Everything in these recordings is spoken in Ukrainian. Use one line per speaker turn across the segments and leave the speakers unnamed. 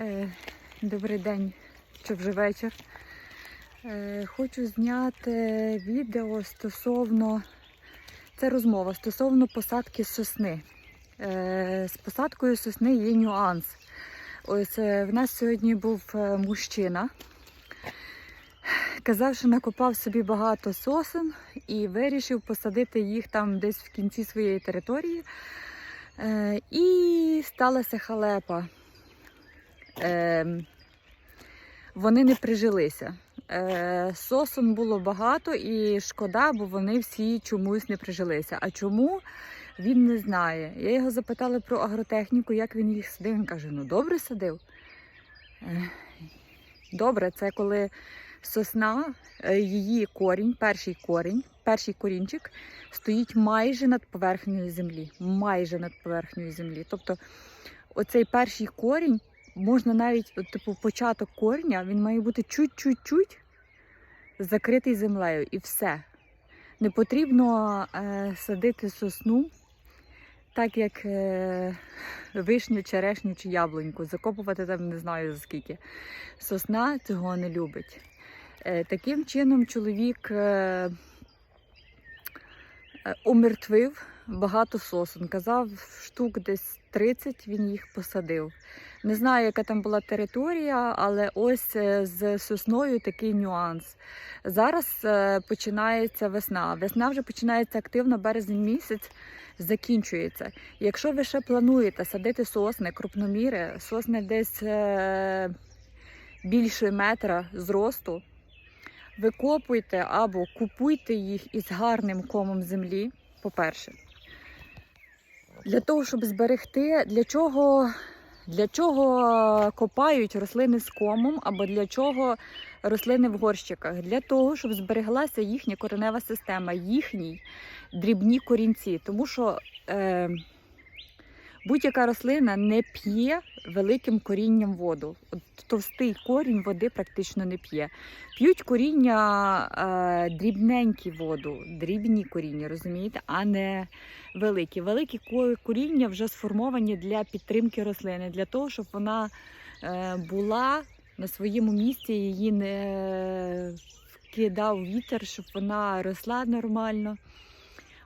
Е, Добрий день, чи вже вечір. Е, Хочу зняти відео стосовно, це розмова стосовно посадки сосни. Е, З посадкою сосни є нюанс. Ось в нас сьогодні був мужчина. Казав, що накопав собі багато сосен і вирішив посадити їх там десь в кінці своєї території. І сталася халепа. Е, Вони не прижилися. Е, Сосон було багато і шкода, бо вони всі чомусь не прижилися. А чому він не знає? Я його запитала про агротехніку, як він їх садив. Він каже: ну добре садив. Е, Добре, це коли сосна, е, її корінь, перший корінь, перший корінчик стоїть майже над поверхнею землі. Майже над поверхнею землі. Тобто оцей перший корінь можна навіть, от, типу, початок корня, він має бути чуть-чуть-чуть закритий землею і все. Не потрібно е, садити сосну, так як е, вишню, черешню чи яблуньку. Закопувати там не знаю за скільки. Сосна цього не любить. Е, таким чином чоловік е, умертвив багато сосон. Казав, штук десь 30 він їх посадив. Не знаю, яка там була територія, але ось е, з сосною такий нюанс. Зараз е, починається весна. Весна вже починається активно, березень місяць закінчується. Якщо ви ще плануєте садити сосни, крупноміри, сосни десь е, більше метра зросту, викопуйте або купуйте їх із гарним комом землі, по-перше. Для того, щоб зберегти, для чого, для чого копають рослини з комом, або для чого рослини в горщиках? Для того, щоб збереглася їхня коренева система, їхні дрібні корінці. Тому що е, будь-яка рослина не п'є великим корінням воду. Товстий корінь води практично не п'є. П'ють коріння е, дрібненькі воду, дрібні коріння, розумієте, а не великі. Великі коріння вже сформовані для підтримки рослини, для того, щоб вона е, була на своєму місці, її не вкидав вітер, щоб вона росла нормально.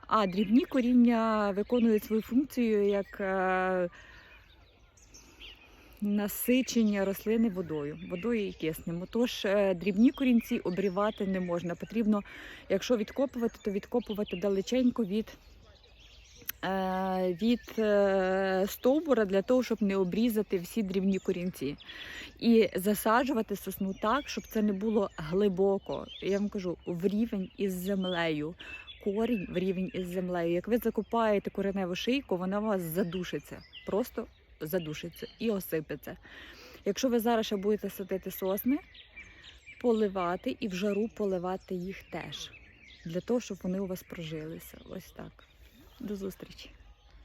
А дрібні коріння виконують свою функцію як е, насичення рослини водою, водою і киснем. Тож е, дрібні корінці обрівати не можна. Потрібно, якщо відкопувати, то відкопувати далеченько від, е, від стовбура для того, щоб не обрізати всі дрібні корінці. І засаджувати сосну так, щоб це не було глибоко. Я вам кажу, в рівень із землею. Корінь в рівень із землею. Як ви закопаєте кореневу шийку, вона у вас задушиться. Просто задушиться і осипеться. Якщо ви зараз ще будете садити сосни, поливати і в жару поливати їх теж. Для того, щоб вони у вас прожилися. Ось так. До зустрічі!